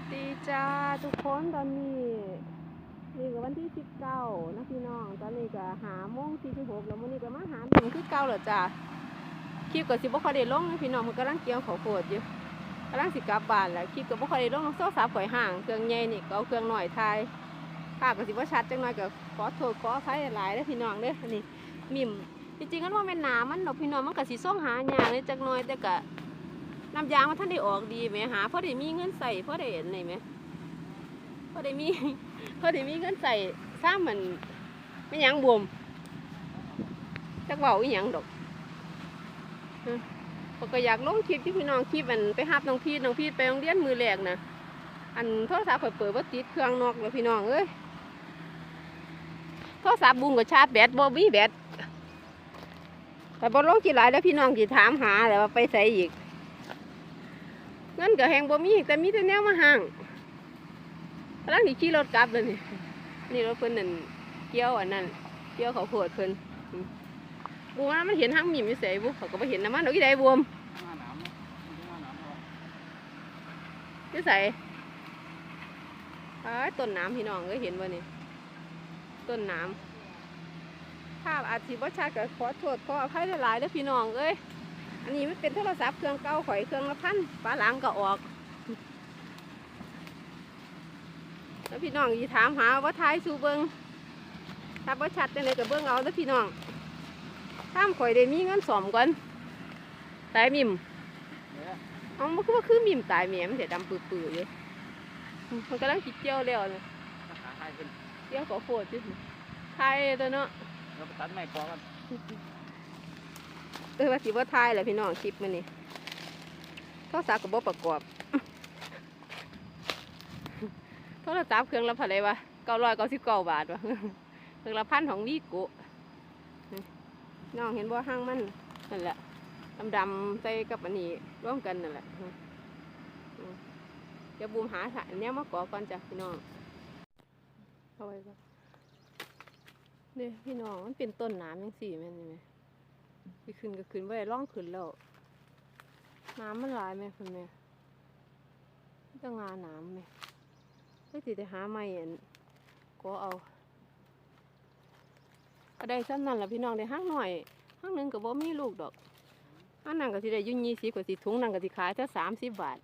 สดีจ้าทุกคนตอนนี้นี่ก็วันที่สิบเก้านะพี่น้อง ตอนนี้ก็หาโมงสี่สิบหกแล้วมื้อนี้ก็มาหาหนึ่งที่เก้าแล้วจ้าคลิปก็สิบ่ค่อยได้ลงนะพี่น้องมันกำลังเกี่ยวข้าโพดอยู่กำลังสิกลับบ้านแล้วคลิปก็บ่ค่อยได้ลงโซ่สาข่อยห่างเครื่องใหญ่นี่ก็เอาเครื่องหน่อยถ่ายภาพก็สิบ่ชัดจังหน่อยก็ขอโทษขออภัยหลายเด้อพี่น้องเด้อนนี้มิมจริงๆมันว่าแม่นหนามันดอกพี่น้องมันก็สิส่งหาหยาเลยจักหน่อยแต่ก็ น้ำยางมันท่านได้ออกดีไหมหาเพราะได้มีเงินใส่เพราะได้เห็นไหนไหมเพราะได้มีเพราะได้มีเงินใส่สร้างมันไม่ยังบวมจักเบาอีหยังดอกเออข้อยก็อยากลงคลิปที่พี่น้องคลิปอันไปหับน้องพีน้องพีดไปโรงเรียนมือแรกนะอันโทรศัพท์เปิดว่าติดเครื่องนอกแล้วพี่น้องเอ้ยโทรศัพท์บุ้งกับชาร์จแบตบ่มีแบตแต่บ่ลงกี่หลายแล้วพี่น้องกี่ถามหาแล้วว่าไปใส่อีก เงินก็แหงบ่มีแต่มีแต่แนวมาห่างกำลังสิขี่รถกลับเลยนี่นี่รถเพิ่นนั่นเกี่ยวอันนั้นเกี่ยวเขาวโพดเพิ่นอืมบัวมันเห็นห้างมีมีเสยบุเขาก็บ่เห็นน้ำมันดอกอีใดบวมหน้าหนาวเนาะหน้าหนาวเนาะอยู่ใส่อ้ต้นน้ำพี่น้องเอ้ยเห็นบ่นี่ต้นน้ำภาพอาจสิบ่ชัดก็ขอโทษขออภัยหลายๆเด้อพี่น้องเอ้ย อันนี้มันเป็นโทรศัพท์เครื่องเก่าข่อยเครื่องละพันฝาหลังก็ออก แล้วพี่น้องยีถามหาว่าท้ายสูเบิงถ้าบ่าชัดจังไดก็เบิ่งเอาเด้อพี่น้องตามข่อยได้มีเงินสอมก่อนตายมิมเนี่ยเอามันคือว่าคือมิมตายแหม่มันเสียดำปื้อๆอยู่มันกำลังคิดเจียวแล้วนะหาให้ขึ้นเจียวขอโคตรอยู่ทยตัวเนาะเราไปตัดไม้กอกัน เออว่าสิบ่ทายแหละพี่น้องคลิปมันนี่โทรศัพท์ก็บ่ประกอบโทรศัพท์เครื่องละเท่าไหร่วะ999บาทวะเครื่องละพันของวีโกะน้องเห็นบ่ห้างมันนั่นแหละดำๆใส่กับอันนี้ร่วมกันนั่นแหละเดี๋ยวบูมหาถ่ายเนี้ยมาก่อก่อนจ้ะพี่น้องเอาไว้ก่อนนี่พี่น้องมันเป็นต้นน้ำยังสี่แม่นี่ไหม ที่ขึ้นก็ขึ้นไว้ร่องขึ้นแล้วน้ำมันหลายไหมคุณแม่จะงาน้ำไหมไม่ติดหาไม่อันก็เอาก็ได้ซ้ำนั่นแหละพี่น้องได้ห้างหน่อยห้างหนึ่งก็บ่มีลูกดอกห้างนั่นก็สิได้ยุ่ยี่สิบกว่าสิถุงนั่นก็สิขายแค่สามสิบบาท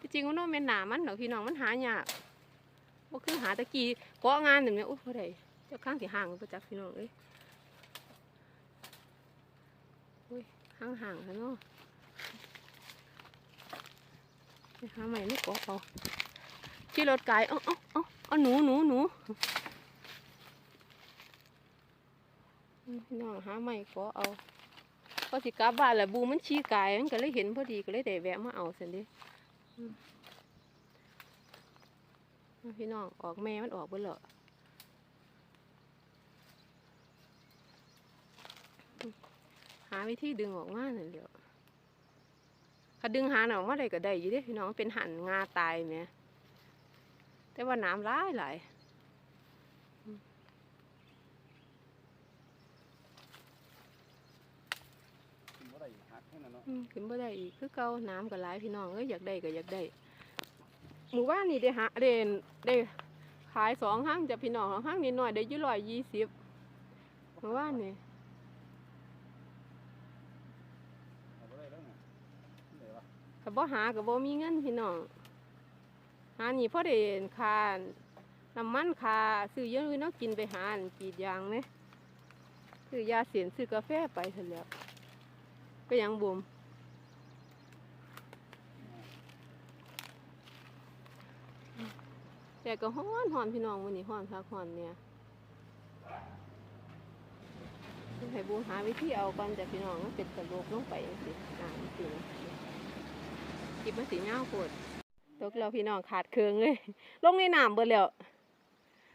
ที่จริงมันโน้แม่นหนามันดอกพี่น้องมันหายากบ่าคือหาตะกี้กาะงานหนึ่งเนี่ยโอ้ยบ่ได้เจ้าข้างสิห่างประจักพี่น้องเอ้ย อ้ยห่างห่างๆซะเนาะไปหาใหม่ไม่เกาะเอาขี่รถไกลเอ้าเอ้าเอ้าเอาหนูหนูหนูอืมพี่น้องหาไม่ก็เอาพอสิกลับบ้านแหละบูมันชี้กายมันก็เลยเห็นพอดีก็เลยได้แวะมาเอาสันเดิอืมเอาพี่น้องออกแม่มันออกเบิ่และอื หาวิธีดึงออกมานั่นเดียวถ้าดึงหาหนออกมาได้ก็ได้อยู่เด้พี่น้องเป็นหันงาตายแหมแต่ว่าน้ำร้ายหลายกินบ่ได้หักให้นั่นเนาะอืมขึ้นบ่ได้อีกคือเก่าน้ำก็หลายพี่น้องเอ้ยอยากได้ก็อยากได้หมู่บ้านนี่ได้หาเดนได้ขายสองห้างจะพี่น้องห้างนิดหน่อยได้อยี่ร้อยยี่สิบหมู่บ้านนี่ เอาบ่ได้แล้วไงเดี๋ยววะก็บ่หาก็บ่มีเงินพี่น้องหานี่พอได้คาน้ำมันคาซื้อเยอะเลยเนาะกินไปหานกีดยางไหมซื้อยาเสียนซื้อกาแฟไปเสร็จแล้วก็ยังบุมแต่ก็ฮ้อนฮ้อนพี่น้องวันนี้ฮ้อนคักฮ้อนเนี่ยให้บูหาวิธีเอาก่อนจากพี่น้องมันเป็นกระโหลกลงไปจังซี่อ่าจัง ซี่นะกิบมาสีเงาโพดตกแล้วพี่น้องขาดเครื่องเลย ลงในน้ำเบิดแล้ว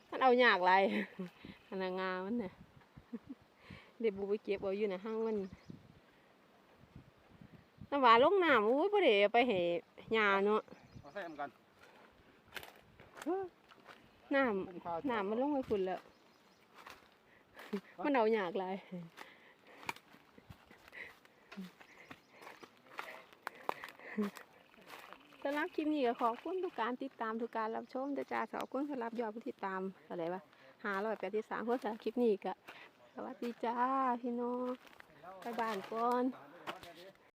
มันเอายากไรอันนนงานมันเนี่ยเดบูไปเก็บเอาอยู่ในห้างมันน้ำหวานลงน้ำอุ้ยบ่ได้เอาไปให้ยาเนาะเอาใส่กันน้ำน้ำมันลงไปฝุ่นแล้ว มันเอาอยากหลาย สำหรับคลิปนี้ก็ขอบคุณทุกการติดตามทุกการรับชมเด้าจ้าขอบคุณสำหรับยอดผู้ติดตามอะไรวะหาร้อยแปดที่สามคนสำหรับคลิปนี้ก็สวัสดีจ้าพี่น้องไปบ้านก่อน